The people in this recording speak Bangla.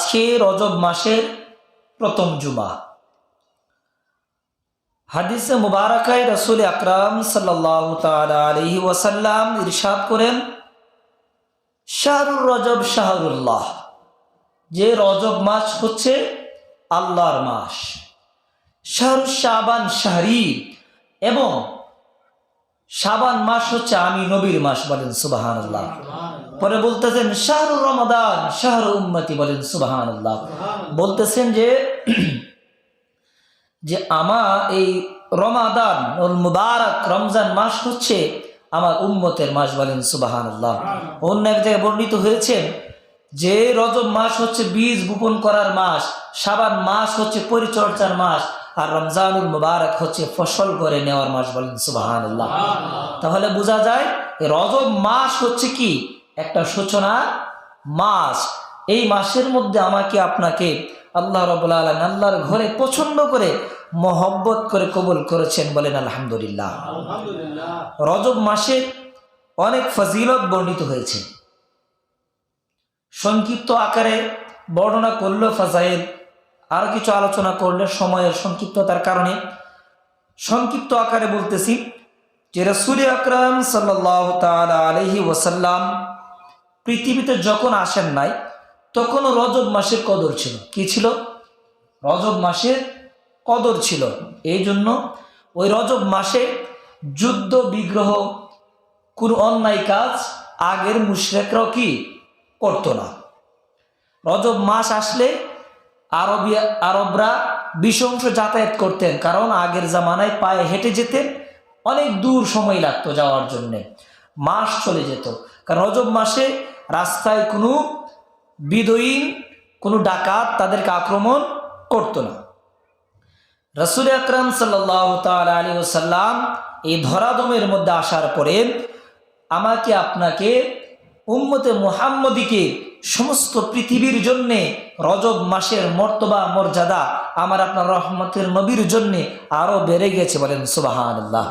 আজকে রজব মাসের প্রথম জুমা। হাদিসে মুবারকায় রসুল আকরাম সাল্লাহ ওয়াসাল্লাম ইরশাদ করেন, শাহরুর রজব শাহরুল্লাহ। যে রজব মাস হচ্ছে আল্লাহর মাস। শাহরু শাবান শাহরি এবং শাবান মাস হচ্ছে আমি নবীর মাস বলেন সুবাহান আল্লাহ পরে বলতেছেন শাহরু রমাদান শাহরু উম্মতি বলেন সুবাহান আল্লাহ বলতেছেন যে যে আমার এই রমাদান মুবারক রমজান মাস হচ্ছে আমার উম্মতের মাস বলেন সুবাহান আল্লাহ অন্য এক জায়গায় বর্ণিত হয়েছে যে রজব মাস হচ্ছে বীজ বপন করার মাস সাবান মাস হচ্ছে পরিচর্যার মাস আর রমজানুল মুবারক হচ্ছে ফসল করে নেওয়ার মাস বলেন সুবাহান তাহলে বোঝা যায় রজব মাস হচ্ছে কি? একটা সূচনা মাস। এই মাসের মধ্যে আমাকে আপনাকে আল্লাহ রবুল্লা আলম আল্লাহর ঘরে পছন্দ করে মহব্বত করে কবুল করেছেন বলেন আলহামদুলিল্লাহ। রজব মাসে অনেক ফজিলত বর্ণিত হয়েছে। সংক্ষিপ্ত আকারে বর্ণনা করল ফাজাইল আর কিছু আলোচনা করলে সময়ের সংক্ষিপ্ততার কারণে সংক্ষিপ্ত আকারে বলতেছি যে রসুল আকরাম আলহি ওসাল্লাম পৃথিবীতে যখন আসেন নাই, তখন রজব মাসের কদর ছিল। কি ছিল? রজব মাসের কদর ছিল। এই জন্য ওই রজব মাসে যুদ্ধ, বিগ্রহ, কোন অন্যায় কাজ আগের মুশরেকরাও কি করতো না। রজব মাস আসলে আরবি আরবরা বিশংস যাতায়াত করতেন, কারণ আগের জামানায় পায়ে হেঁটে যেতেন, অনেক দূর সময় লাগতো যাওয়ার জন্যে। মাস চলে যেত। কারণ রজব মাসে রাস্তায় কোনো বিদয়ীন, কোনো ডাকাত তাদেরকে আক্রমণ করতো না। রসুল আকরম সাল্লাহ আলী ওসাল্লাম এই ধরাদমের মধ্যে আসার পরে আমাকে আপনাকে উম্মতে মুহাম্মদীকে সমস্ত পৃথিবীর জন্যে রজব মাসের মর্তবা, মর্যাদা আমার আপনার রহমতের নবীর জন্যে আরও বেড়ে গেছে বলেন সুবাহান আল্লাহ